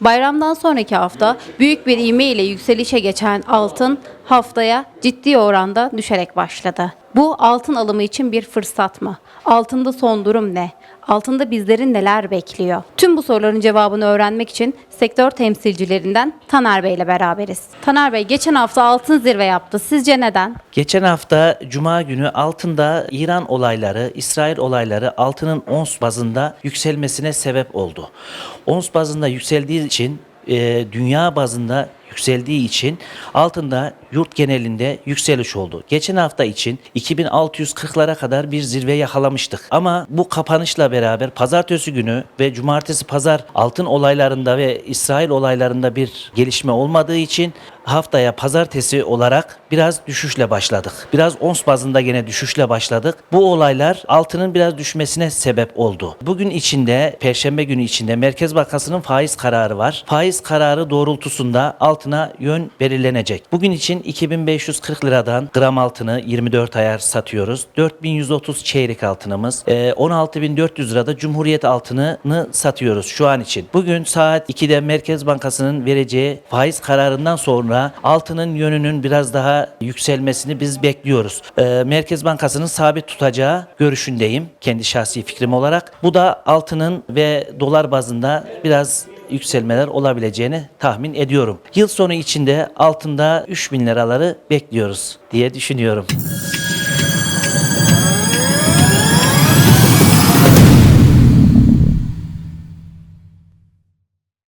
Bayramdan sonraki hafta büyük bir ivme ile yükselişe geçen altın haftaya ciddi oranda düşerek başladı. Bu altın alımı için bir fırsat mı? Altında son durum ne? Altında bizleri neler bekliyor? Tüm bu soruların cevabını öğrenmek için sektör temsilcilerinden Taner Bey ile beraberiz. Taner Bey geçen hafta altın zirve yaptı. Sizce neden? Geçen hafta Cuma günü altında İran olayları, İsrail olayları altının ons bazında yükselmesine sebep oldu. Ons bazında yükseldiği için, e, dünya bazında yükseldiği için altında yurt genelinde yükseliş oldu. Geçen hafta için 2640'lara kadar bir zirve yakalamıştık. Ama bu kapanışla beraber pazartesi günü ve cumartesi pazar altın olaylarında ve İsrail olaylarında bir gelişme olmadığı için haftaya pazartesi olarak biraz düşüşle başladık. Biraz ons bazında gene düşüşle başladık. Bu olaylar altının biraz düşmesine sebep oldu. Bugün içinde, perşembe günü içinde Merkez Bankası'nın faiz kararı var. Faiz kararı doğrultusunda altına yön belirlenecek. Bugün için 2540 liradan gram altını 24 ayar satıyoruz. 4130 çeyrek altınımız. Ee, 16400 lirada Cumhuriyet altınını satıyoruz şu an için. Bugün saat 2'de Merkez Bankası'nın vereceği faiz kararından sonra altının yönünün biraz daha yükselmesini biz bekliyoruz. Ee, Merkez Bankası'nın sabit tutacağı görüşündeyim kendi şahsi fikrim olarak. Bu da altının ve dolar bazında biraz yükselmeler olabileceğini tahmin ediyorum. Yıl sonu içinde altında 3000 liraları bekliyoruz diye düşünüyorum.